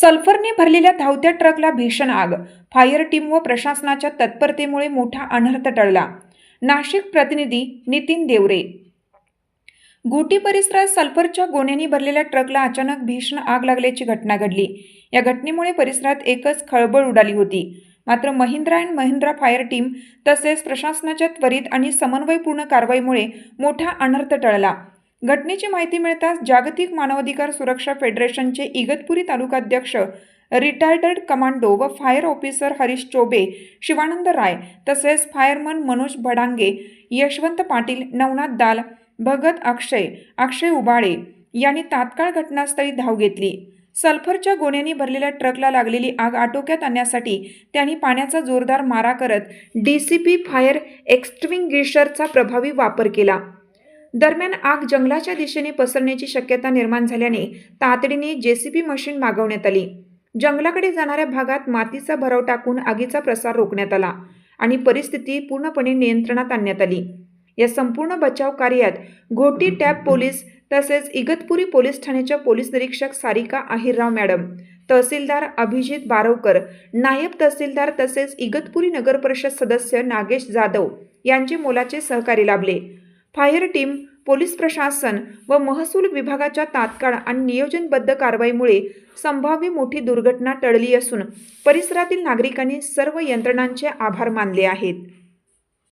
सल्फरने भरलेल्या धावत्या ट्रकला भीषण आग. फायर टीम व प्रशासनाच्या तत्परतेमुळे मोठा अनर्थ टळला. नाशिक प्रतिनिधी नितीन देवरे. गोटी परिसरात सल्फरच्या गोण्यांनी भरलेल्या ट्रकला अचानक भीषण आग लागल्याची घटना घडली. या घटनेमुळे परिसरात एकच खळबळ उडाली होती. मात्र Mahindra and Mahindra fire team तसेच प्रशासनाच्या त्वरित आणि समन्वयपूर्ण कारवाईमुळे मोठा अनर्थ टळला. घटनेची माहिती मिळताच जागतिक मानवाधिकार सुरक्षा फेडरेशनचे इगतपुरी तालुकाध्यक्ष रिटायर्ड कमांडो व फायर ऑफिसर हरीश चोबे शिवानंद राय तसेच फायरमन मनोज भडांगे यशवंत पाटील नवनाथ दाल भगत अक्षय अक्षय उबाळे यांनी तात्काळ घटनास्थळी धाव घेतली. सल्फरच्या गोण्यांनी भरलेल्या ट्रकला लागलेली आग आटोक्यात आणण्यासाठी त्यांनी पाण्याचा जोरदार मारा करत डी सी पी फायर एक्स्टिंग्विशरचा प्रभावी वापर केला. दरम्यान आग जंगलाच्या दिशेने पसरण्याची शक्यता निर्माण झाल्याने तातडीने जेसीबी मशीन मागवण्यात आली. जंगलाकडे जाणाऱ्या भागात मातीचा भराव टाकून आगीचा प्रसार रोखण्यात आला आणि परिस्थिती पूर्णपणे नियंत्रणात आणण्यात आली. या संपूर्ण बचाव कार्यात घोटी टॅब पोलीस तसेच इगतपुरी पोलीस ठाण्याच्या पोलीस निरीक्षक सारिका अहिरराव मॅडम तहसीलदार अभिजित बारवकर नायब तहसीलदार तसेच इगतपुरी नगर परिषद सदस्य नागेश जाधव यांचे मोलाचे सहकारी लाभले. फायर टीम पोलीस प्रशासन व महसूल विभागाच्या तात्काळ आणि नियोजनबद्ध कारवाईमुळे संभाव्य मोठी दुर्घटना टळली असून परिसरातील नागरिकांनी सर्व यंत्रणांचे आभार मानले आहेत.